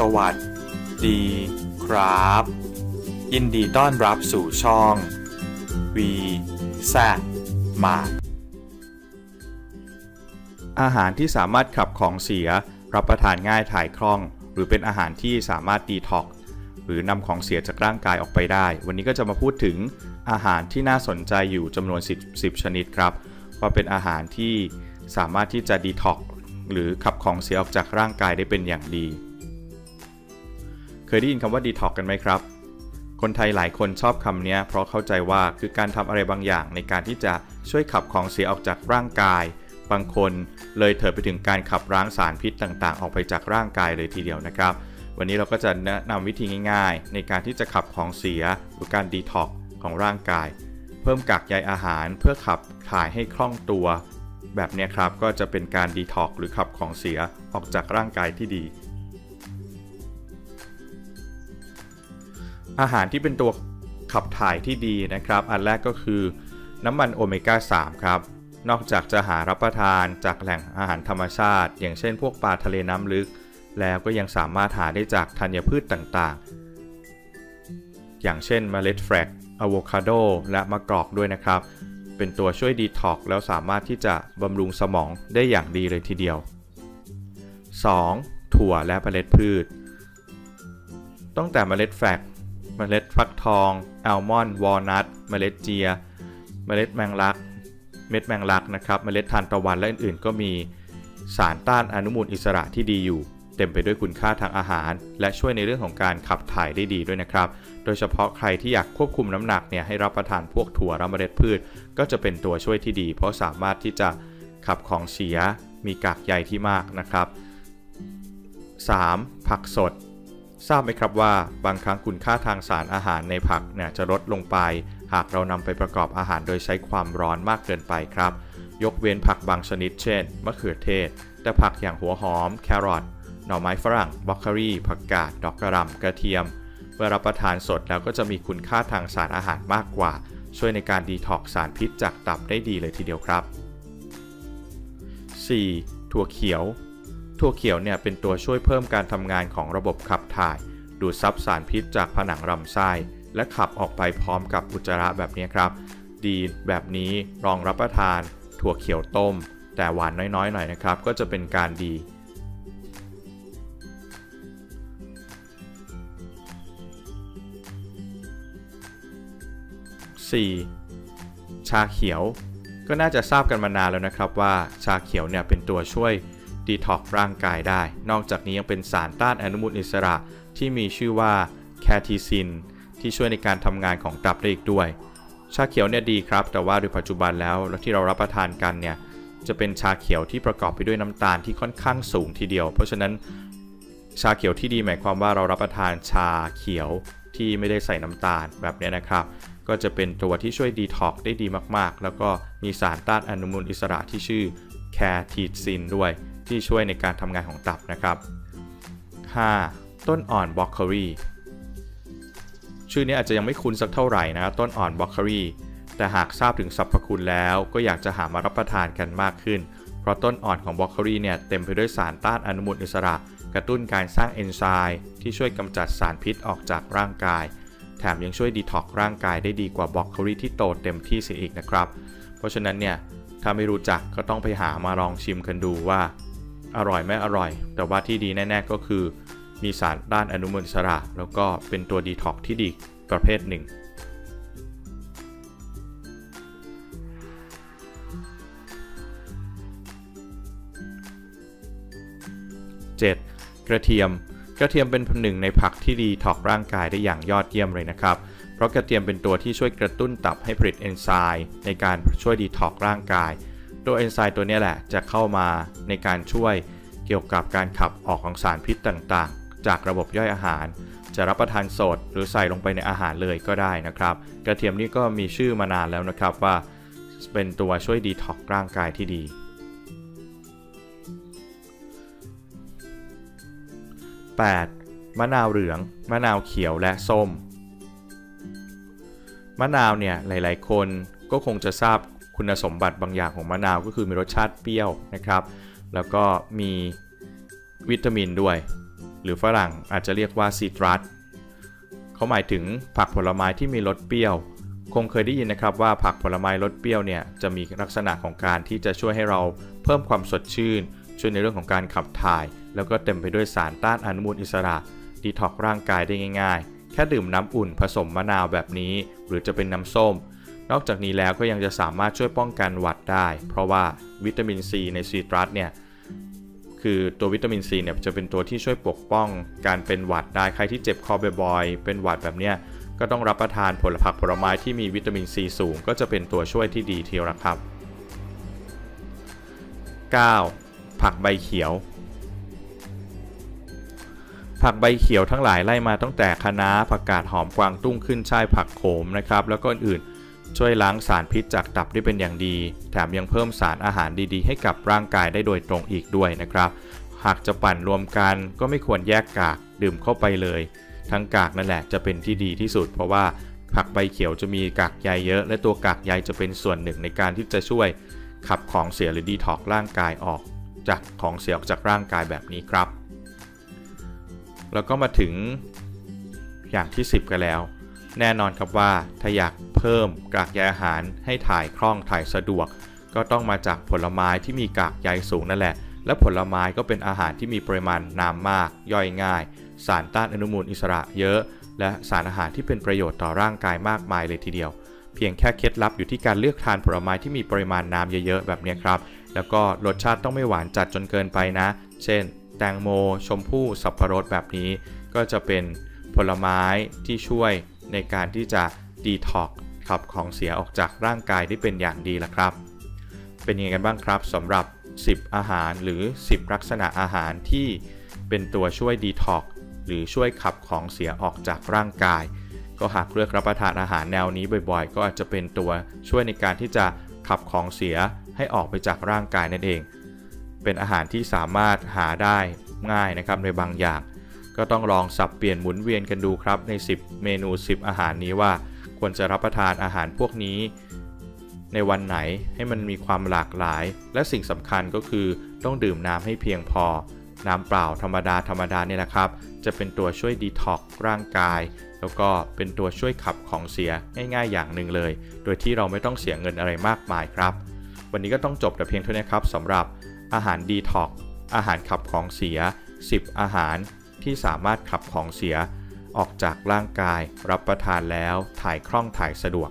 สวัสดีครับ ยินดีต้อนรับสู่ช่องวีแซมาอาหารที่สามารถขับของเสีย รับประทานง่ายถ่ายคล่อง หรือเป็นอาหารที่สามารถดีท็อกหรือนำของเสียจากร่างกายออกไปได้ วันนี้ก็จะมาพูดถึงอาหารที่น่าสนใจอยู่จำนวน 10 10 ชนิดครับ ว่าเป็นอาหารที่สามารถที่จะดีท็อกหรือขับของเสียออกจากร่างกายได้เป็นอย่างดี เคยได้ยินคำว่าดีท็อกกันไหมครับ คนไทยหลายคนชอบคำนี้เพราะเข้าใจว่าคือการทำอะไรบางอย่างในการที่จะช่วยขับของเสียออกจากร่างกาย บางคนเลยเถิดไปถึงการขับร้างสารพิษต่างๆ ออกไปจากร่างกายเลยทีเดียวนะครับ วันนี้เราก็จะแนะนำวิธีง่าย ๆ ในการที่จะขับของเสียหรือการดีท็อกของร่างกาย เพิ่มกากใยอาหารเพื่อขับถ่ายให้คล่องตัว แบบนี้ครับก็จะเป็นการดีท็อกหรือขับของเสียออกจากร่างกายที่ดี อาหารที่เป็นตัวขับถ่ายที่ดีนะครับ อันแรกก็คือน้ำมันโอเมก้า 3 ครับ นอกจากจะหารับประทานจากแหล่งอาหารธรรมชาติ อย่างเช่น พวกปลาทะเลน้ำลึก แล้วก็ยังสามารถหาได้จากธัญพืชต่างๆ อย่างเช่นเมล็ดแฟลกอะโวคาโด และมะกอกด้วยนะครับ เป็นตัวช่วยดีท็อกแล้วสามารถที่จะบำรุงสมองได้อย่างดีเลยทีเดียว 2. ถั่วและเมล็ดพืช ตั้งแต่เมล็ดแฟลก เมล็ดฟักทองอัลมอนด์วอลนัทเมล็ดเจีย เมล็ดแมงลัก เม็ดแมงลักนะครับ เมล็ดทานตะวันและอื่นๆ ก็มีสารต้านอนุมูลอิสระที่ดีอยู่ เต็มไปด้วยคุณค่าทางอาหาร และช่วยในเรื่องของการขับถ่ายได้ดีด้วยนะครับ โดยเฉพาะใครที่อยากควบคุมน้ำหนักเนี่ยให้รับประทานพวกถั่วและเมล็ดพืช ก็จะเป็นตัวช่วยที่ดี เพราะสามารถที่จะขับของเสียมีกากใยที่มากนะครับ 3. ผักสด ทราบไหมครับว่าบางครั้งคุณค่าทางสารอาหารในผักเนี่ยจะลดลงไป หากเรานำไปประกอบอาหารโดยใช้ความร้อนมากเกินไปครับ ยกเว้นผักบางชนิดเช่น มะเขือเทศ แต่ผักอย่างหัวหอม แครอท หน่อไม้ฝรั่งบรอกโคลีผักกาด ดอกกระหล่ำกระเทียม เมื่อรับประทานสดแล้วก็จะมีคุณค่าทางสารอาหารมากกว่า ช่วยในการดีท็อกสารพิษจากตับได้ดีเลยทีเดียวครับ 4. ถั่วเขียว ถั่วเขียวเนี่ยเป็นตัวช่วยเพิ่มการทำงานของระบบขับถ่าย ดูดซับสารพิษจากผนังลำไส้ และขับออกไปพร้อมกับอุจจาระแบบนี้ครับ ดีแบบนี้ลองรับประทาน ถั่วเขียวต้ม แต่หวานน้อยๆหน่อยนะครับ ก็จะเป็นการดี 4. ชาเขียว ก็น่าจะทราบกันมานานแล้วนะครับว่าชาเขียวเนี่ยเป็นตัวช่วย ดีท็อกร่างกายได้ นอกจากนี้ยังเป็นสารต้านอนุมูลอิสระที่มีชื่อว่าแคทิซินที่ช่วยในการทำงานของตับได้อีกด้วย ชาเขียวเนี่ยดีครับ แต่ว่าโดยปัจจุบันแล้วที่เรารับประทานกันเนี่ยจะเป็นชาเขียวที่ประกอบไปด้วยน้ำตาลที่ค่อนข้างสูงทีเดียว เพราะฉะนั้นชาเขียวที่ดีหมายความว่าเรารับประทานชาเขียวที่ไม่ได้ใส่น้ำตาลแบบนี้นะครับ ก็จะเป็นตัวที่ช่วยดีท็อกได้ดีมากๆ แล้วก็มีสารต้านอนุมูลอิสระที่ชื่อแคทิซินด้วย ที่ช่วยในการทำงานของตับนะครับ 5. ต้นอ่อนบล็อกเกอรี่ชื่อนี้อาจจะยังไม่คุ้นสักเท่าไหร่นะต้นอ่อนบล็อกเกอรี่แต่หากทราบถึงสรรพคุณแล้วก็อยากจะหามารับประทานกันมากขึ้น เพราะต้นอ่อนของบล็อกเกอรี่เนี่ยเต็มไปด้วยสารต้านอนุมูลอิสระ กระตุ้นการสร้างเอนไซม์ที่ช่วยกำจัดสารพิษออกจากร่างกาย แถมยังช่วยดีท็อกร่างกายได้ดีกว่าบล็อกเกอรี่ที่โตเต็มที่เสียอีกนะครับ เพราะฉะนั้นเนี่ยถ้าไม่รู้จักก็ต้องไปหามาลองชิมกันดูว่า อร่อยไม่อร่อย แต่ว่าที่ดีแน่ ๆ ก็คือ มีสารด้านอนุมูลอิสระ แล้วก็เป็นตัวดีท็อกที่ดีประเภทหนึ่ง 7. กระเทียม กระเทียมเป็นหนึ่งในผักที่ดีท็อกร่างกายได้อย่างยอดเยี่ยมเลยนะครับ เพราะกระเทียมเป็นตัวที่ช่วยกระตุ้นตับให้ผลิตเอนไซม์ในการช่วยดีท็อกร่างกาย ตัวเอนไซม์ตัวนี้แหละจะเข้ามาในการช่วยเกี่ยวกับการขับออกของสารพิษต่างๆ จากระบบย่อยอาหาร จะรับประทานสดหรือใส่ลงไปในอาหารเลยก็ได้นะครับ กระเทียมนี่ก็มีชื่อมานานแล้วนะครับว่าเป็นตัวช่วยดีท็อกร่างกายที่ดี 8. มะนาวเหลือง มะนาวเขียวและส้ม มะนาวเนี่ยหลาย ๆ คนก็คงจะทราบ คุณสมบัติบางอย่างของมะนาวก็คือมีรสชาติเปรี้ยวนะครับ แล้วก็มีวิตามินด้วย หรือฝรั่งอาจจะเรียกว่าซีตรัสเขาหมายถึงผักผลไม้ที่มีรสเปรี้ยว คงเคยได้ยินนะครับว่าผักผลไม้รสเปรี้ยวเนี่ยจะมีลักษณะของการที่จะช่วยให้เราเพิ่มความสดชื่น ช่วยในเรื่องของการขับถ่าย แล้วก็เต็มไปด้วยสารต้านอนุมูลอิสระดีท็อกร่างกายได้ง่าย ๆ แค่ดื่มน้ำอุ่นผสมมะนาวแบบนี้ หรือจะเป็นน้ำส้ม นอกจากนี้แล้วก็ยังจะสามารถช่วยป้องกันหวัดได้ เพราะว่าวิตามินซีในซีตรัสเนี่ยคือตัววิตามินซีเนี่ยจะเป็นตัวที่ช่วยปกป้องการเป็นหวัดได้ใครที่เจ็บคอบ่อยๆเป็นหวัดแบบเนี้ยก็ต้องรับประทานผลผักผลไม้ที่มีวิตามินซีสูง ก็จะเป็นตัวช่วยที่ดีทีเดียวครับ 9. ผักใบเขียว ผักใบเขียวทั้งหลายไล่มาตั้งแต่คะน้าผักกาดหอมกวางตุ้งขึ้นช่ายผักโขมนะครับ แล้วก็อื่นๆ ช่วยล้างสารพิษจากตับได้เป็นอย่างดี แถมยังเพิ่มสารอาหารดีๆ ให้กับร่างกายได้โดยตรงอีกด้วยนะครับ หากจะปั่นรวมกันก็ไม่ควรแยกกากดื่มเข้าไปเลย ทั้งกากนั่นแหละจะเป็นที่ดีที่สุด เพราะว่าผักใบเขียวจะมีกากใยเยอะ และตัวกากใยจะเป็นส่วนหนึ่งในการที่จะช่วยขับของเสียหรือดีท็อกร่างกายออก จากของเสียออกจากร่างกายแบบนี้ครับ แล้วก็มาถึงอย่างที่ 10 กันแล้ว แน่นอนครับว่าถ้าอยากเพิ่มกากใยอาหารให้ถ่ายคล่องถ่ายสะดวก ก็ต้องมาจากผลไม้ที่มีกากใยสูงนั่นแหละ และผลไม้ก็เป็นอาหารที่มีปริมาณน้ำมาก ย่อยง่าย สารต้านอนุมูลอิสระเยอะ และสารอาหารที่เป็นประโยชน์ต่อร่างกายมากมายเลยทีเดียว เพียงแค่เคล็ดลับอยู่ที่การเลือกทานผลไม้ที่มีปริมาณน้ำเยอะๆแบบนี้ครับ แล้วก็รสชาติต้องไม่หวานจัดจนเกินไปนะ เช่น แตงโม ชมพู่ สับปะรดแบบนี้ ก็จะเป็นผลไม้ที่ช่วย ในการที่จะดีท็อกขับของเสียออกจากร่างกายได้เป็นอย่างดีละครับ เป็นยังไงกันบ้างครับสำหรับ 10 อาหารหรือ 10 ลักษณะอาหารที่เป็นตัวช่วยดีท็อกหรือช่วยขับของเสียออกจากร่างกาย ก็หากเลือกรับประทานอาหารแนวนี้บ่อยๆ ก็อาจจะเป็นตัวช่วยในการที่จะขับของเสียให้ออกไปจากร่างกายนั่นเอง เป็นอาหารที่สามารถหาได้ง่ายนะครับในบางอย่าง ก็ต้องลองสับเปลี่ยนหมุนเวียนกันดูครับใน 10 เมนู 10 อาหารนี้ว่า ควรจะรับประทานอาหารพวกนี้ ในวันไหนให้มันมีความหลากหลาย และสิ่งสำคัญก็คือต้องดื่มน้ำให้เพียงพอ น้ำเปล่าธรรมดาธรรมดาเนี่ยแหละครับ จะเป็นตัวช่วยดีท็อกร่างกาย แล้วก็เป็นตัวช่วยขับของเสียง่ายๆอย่างหนึ่งเลย โดยที่เราไม่ต้องเสียเงินอะไรมากมายครับ วันนี้ก็ต้องจบแต่เพียงเท่านี้ครับสำหรับอาหารดีท็อกอาหารขับของเสีย 10 อาหาร ที่สามารถขับของเสีย ออกจากร่างกายรับประทานแล้วถ่ายคล่องถ่ายสะดวก